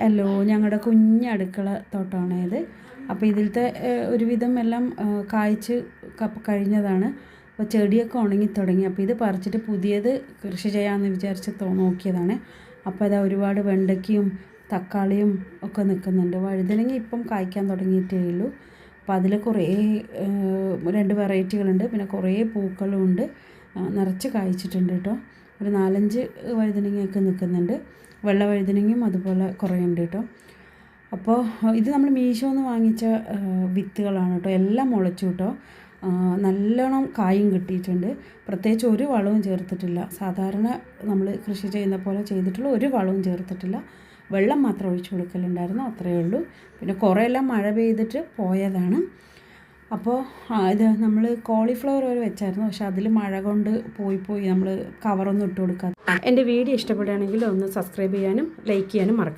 Hello ഞങ്ങളുടെ കുഞ്ഞ് അടുക്കള തോട്ടമാണ് ഇത് അപ്പോൾ ഇതിലത്തെ ഒരുവിധം എല്ലാം കായ്ച്ച് കഴിഞ്ഞതാണ്. അപ്പോൾ ചെടിയൊക്കെ ഉണങ്ങി തുടങ്ങി. അപ്പോൾ ഇത് പറിച്ചിട്ട് പുതിയത് കൃഷി ചെയ്യാമെന്ന് വിചാരിച്ച് നോക്കിയതാണ്. അപ്പോൾ അതാ ഒരുപാട് വെണ്ടയ്ക്കയും തക്കാളിയും ഒക്കെ നിൽക്കുന്നുണ്ട്. വഴുതനങ്ങ ഇപ്പം കായ്ക്കാൻ തുടങ്ങിയിട്ടേ ഉള്ളൂ. അപ്പോൾ അതിൽ കുറേ രണ്ട് വെറൈറ്റികളുണ്ട്. പിന്നെ കുറേ പൂക്കളും ഉണ്ട് നിറച്ച് കായ്ച്ചിട്ടുണ്ട് കേട്ടോ. ഒരു നാലഞ്ച് വഴുതനങ്ങയൊക്കെ നിൽക്കുന്നുണ്ട്. വെള്ള വഴുതനങ്ങയും അതുപോലെ കുറേ ഉണ്ട് കേട്ടോ. അപ്പോൾ ഇത് നമ്മൾ മീഷോന്ന് വാങ്ങിച്ച ആ, വിത്തുകളാണ് കേട്ടോ. എല്ലാം മുളച്ചു കേട്ടോ. നല്ലോണം കായും കിട്ടിയിട്ടുണ്ട്. പ്രത്യേകിച്ച് ഒരു വളവും ചേർത്തിട്ടില്ല. സാധാരണ നമ്മൾ കൃഷി ചെയ്യുന്ന പോലെ ചെയ്തിട്ടുള്ള ഒരു വളവും ചേർത്തിട്ടില്ല. വെള്ളം മാത്രം ഒഴിച്ചു കൊടുക്കലുണ്ടായിരുന്നു അത്രയേ ഉള്ളൂ. പിന്നെ കുറേ എല്ലാം മഴ പെയ്തിട്ട് പോയതാണ്. അപ്പോൾ ഇത് നമ്മൾ കോളിഫ്ലവർ വരെ വെച്ചായിരുന്നു. പക്ഷെ അതിൽ മഴ കൊണ്ട് പോയി പോയി നമ്മൾ കവറൊന്നും ഇട്ട് കൊടുക്കാതെ എന്റെ വീഡിയോ ഇഷ്ടപ്പെടുകയാണെങ്കിൽ ഒന്ന് സബ്സ്ക്രൈബ് ചെയ്യാനും ലൈക്ക് ചെയ്യാനും മറക്കാം